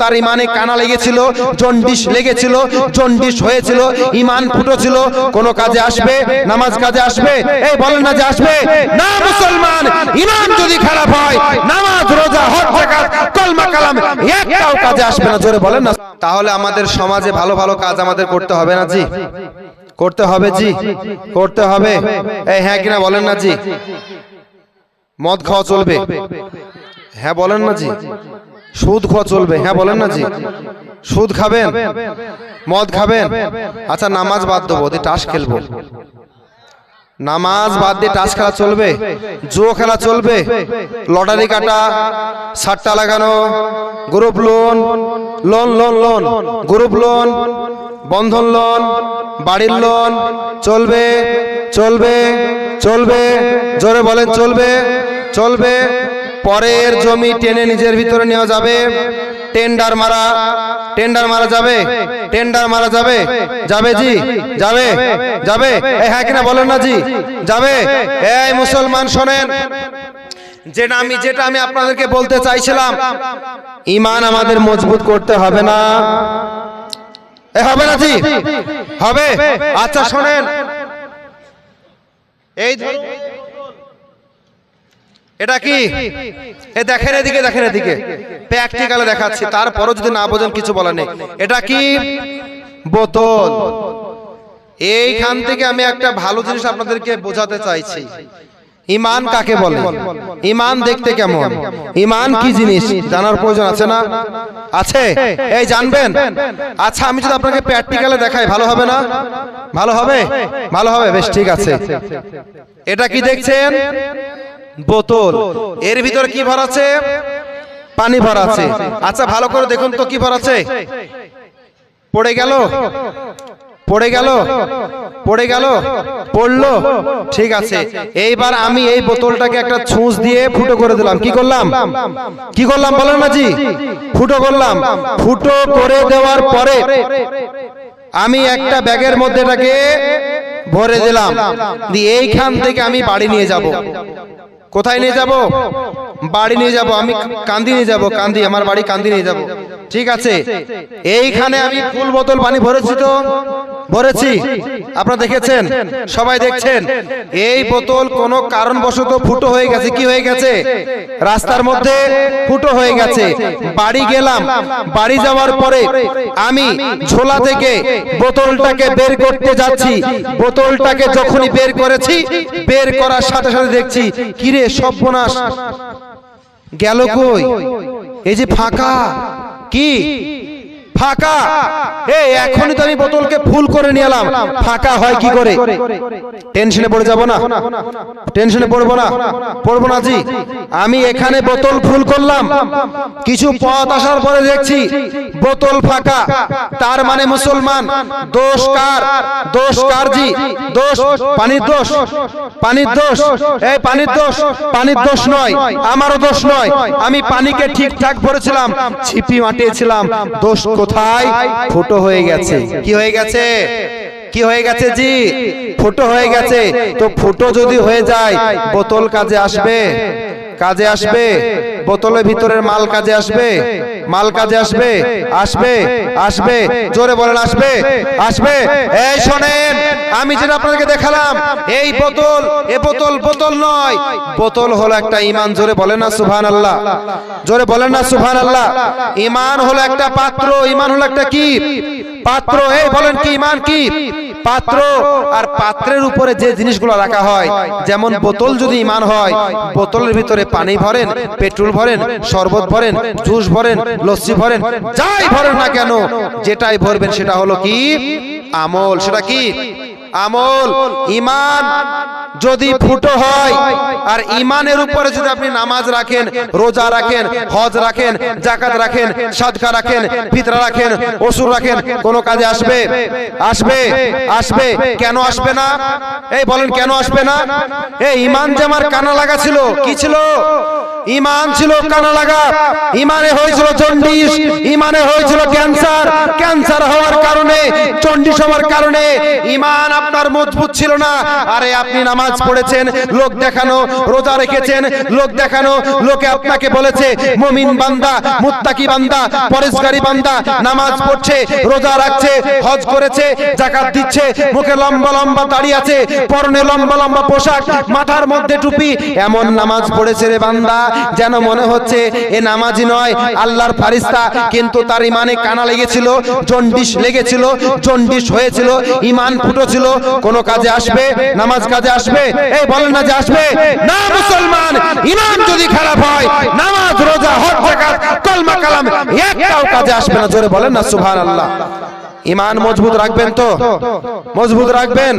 তার ইমানে কানা লেগেছিল, জন্ডিস লেগেছিল, জন্ডিস হয়েছিল, ইমান ফুটেছিল। কোন কাজে আসবে, নামাজ কাজে আসবে, এই বলেন না যে আসবে? না মুসলমান, ইমান যদি খারাপ হয়, নামাজ, রোজা, হজ যাকাত কলমা, কালাম, একটাও কাজে আসবে না। জোরে বলেন না। তাহলে আমাদের সমাজে ভালো ভালো কাজ আমাদের করতে হবে না জি? করতে হবে জি? করতে হবে। এই হ্যাঁ কিনা বলেন না জি? মদ খাওয়া চলবে। হ্যাঁ বলেন না জি? সুদ খাওয়া চলবে। হ্যাঁ বলেন না জি। সুদ খাবেন? মদ খাবেন? আচ্ছা নামাজ বাদ দেবো দিয়ে টাস খেলব। নামাজ বাদ দিয়ে টাস খেলা চলবে? জুয়ো খেলা চলবে? লটারি কাটা সাট্টা লাগানো group loan loan loan loan group loan Bandhan loan বাড়ির লোন চলবে চলবে চলবে জোরে বলেন চলবে চলবে পরের জমি টেনে নিজের ভিতরে নেওয়া যাবে। টেন্ডার মারা টেন্ডার মারা যাবে। টেন্ডার মারা যাবে। যাবে জি যাবে যাবে। হ্যাঁ কিনা বলেন না জি যাবে। এই মুসলমান শোনেন যেটা আমি যেটা আমি আপনাদেরকে বলতে চাইছিলাম ইমান আমাদের মজবুত করতে হবে না। এ হবে না জি হবে। আচ্ছা শোনেন। এই এটা কি? এ দেখেন এদিকে দেখেন এদিকে। প্র্যাকটিক্যালে দেখাচ্ছি, তারপরও যদি না বোঝেন, কিছু বলার নেই। এটা কি? বোতল। এইখান থেকে আমি একটা ভালো জিনিস আপনাদেরকে বোঝাতে চাইছি। ইমান কাকে বলে? ইমান দেখতে কেমন? ইমান কি জিনিস? জানার প্রয়োজন আছে না? আছে? এই, জানবেন? আচ্ছা আমি যদি আপনাকে প্র্যাকটিক্যালে দেখাই, ভালো হবে না? ভালো হবে? ভালো হবে, বেশ, ঠিক আছে। এটা কি দেখছেন? বোতল। এর ভিতরে কি ভরা আছে? পানি ভরা আছে। আচ্ছা ভালো করে দেখুন তো কি ভরা আছে। পড়ে গেল? পড়ে গেল? পড়ে গেল? পড়ল? ঠিক আছে। এইবার আমি এই বোতলটাকে একটা ছুঁচ দিয়ে ফুটো করে দিলাম। কি করলাম? কি করলাম বলেন না জি? ফুটো করলাম। ফুটো করে দেওয়ার পরে আমি একটা ব্যাগের মধ্যে এটাকে ভরে দিলাম। দিয়ে এইখান থেকে আমি বাড়ি নিয়ে যাব। কোথায় নিয়ে যাব? বাড়ি নিয়ে যাব। আমি কান্দি নিয়ে যাব। কান্দি, আমার বাড়ি কান্দি নিয়ে যাব। ঠিক আছে। এইখানে আমি ফুল বোতল পানি ভরেছি তো? ভরেছি? আপনারা দেখেছেন? সবাই দেখছেন? এই বোতল কোনো কারণবশত ফুটো হয়ে গেছে। কি হয়ে গেছে? রাস্তার মধ্যে ফুটো হয়ে গেছে। বাড়ি গেলাম। বাড়ি যাওয়ার পরে আমি ঝোলা থেকে বোতলটাকে বের করতে যাচ্ছি। বোতলটাকে যখনই বের করেছি বের করার সাথে সাথে দেখছি কিরে সর্বনাশ! গেল কই? এই যে ফাঁকা। কি ফাঁকা। এই, এখনই তো আমি বোতলকে ফুল করে নিয়ে এলাম। ফাঁকা হয় কি করে? টেনশনে পড়ে যাব না? টেনশনে পড়ব না? পড়ব না জি। আমি এখানে বোতল ফুল করলাম। কিছু পথ আসার পরে দেখছি বোতল ফাঁকা। তার মানে মুসলমান। দোষ কার? দোষ কার জি? দোষ পানির দোষ। পানির দোষ। এই, পানির দোষ। পানির দোষ নয়। আমারও দোষ নয়। আমি পানিকে ঠিকঠাক ভরেছিলাম, ছিপি মাটিয়েছিলাম, দোষ কোথায়? ফুটো হয়ে গেছে। কি হয়ে গেছে? কি হয়ে গেছে জি? ফুটো হয়ে গেছে। তো ফুটো যদি হয়ে যায় বোতল কাজে আসবে। কাজে আসবে, বোতলের ভিতরের মাল কাজে আসবে, মাল কাজে আসবে আসবে আসবে, জোরে বলেন আসবে আসবে। এই শোনেন, আমি যেটা আপনাদেরকে দেখালাম, এই বোতল, এ বোতল বোতল নয়, বোতল হলো একটা ইমান, জোরে বলেন না সুবহান আল্লাহ জোরে বলেন না সুবহান আল্লাহ ইমান হলো একটা পাত্র, ইমান হলো একটা কি? পাত্র, এই বলেন কি, ইমান কি? পাত্র আর পাত্রের উপরে যে জিনিসগুলো রাখা হয়, যেমন বোতল যদি ইমান হয়, বোতলের ভিতরে পানি ভরেন, পেট্রোল ভরেন, শরবত ভরেন, জুস ভরেন, লস্যি ভরেন, যাই ভরেন না কেন, যেটাই ভরবেন সেটা হলো কি? আমল। সেটা কি? আমল। ইমান যদি ফুটো হয় আর ইমানের উপরে যদি আপনি নামাজ রাখেন রোজা রাখেন হজ রাখেন জাকাত রাখেন সাদকা রাখেন ফিতরা রাখেন ওসুর রাখেন কোন কাজে আসবে? আসবে আসবে কেন আসবে না? এই বলেন কেন আসবে না? এই ইমান যে আমার কানা লাগা ছিল কি ছিল? ইমান ছিল কানা লাগা। ইমানে হয়েছিল জন্ডিস, ইমানে হয়েছিল ক্যান্সার। ক্যান্সার হওয়ার কারণে, জন্ডিস হওয়ার কারণে ইমান আপনার মজবুত ছিল না। আরে আপনি নামাজ পড়েছেন, লোক দেখানো, রোজা রেখেছেন, লোক দেখানো, লোকে আপনাকে বলেছে, মুমিন বান্দা, মুত্তাকি বান্দা, পরেশগারি বান্দা, নামাজ পড়ছে, রোজা রাখছে, হজ করেছে, জাকাত দিচ্ছে, মুখে লম্বা লম্বা দাঁড়িয়ে আছে, পরনে লম্বা লম্বা পোশাক, মাথার মধ্যে টুপি, এমন নামাজ পড়েছে রে বান্দা। যেন মনে হচ্ছে এ নামাজি নয়, আল্লাহর ফারিস্তা, কিন্তু তার ইমানে কানা লেগেছিল, জন্ডিস লেগেছিল, জন্ডিস হয়েছিল, ইমান ফুটো ছিল কোন কাজে আসবে? নামাজ কাজে আসবে? এই বলেন না যে আসবে? না মুসলমান, ইমান যদি খারাপ হয়, নামাজ, রোজা, হজ, জাকাত, কলমা, কালাম, একটাও কাজে আসবে না। জোরে বলেন না, সুবহানাল্লাহ। ইমান মজবুত রাখবেন তো? মজবুত রাখবেন?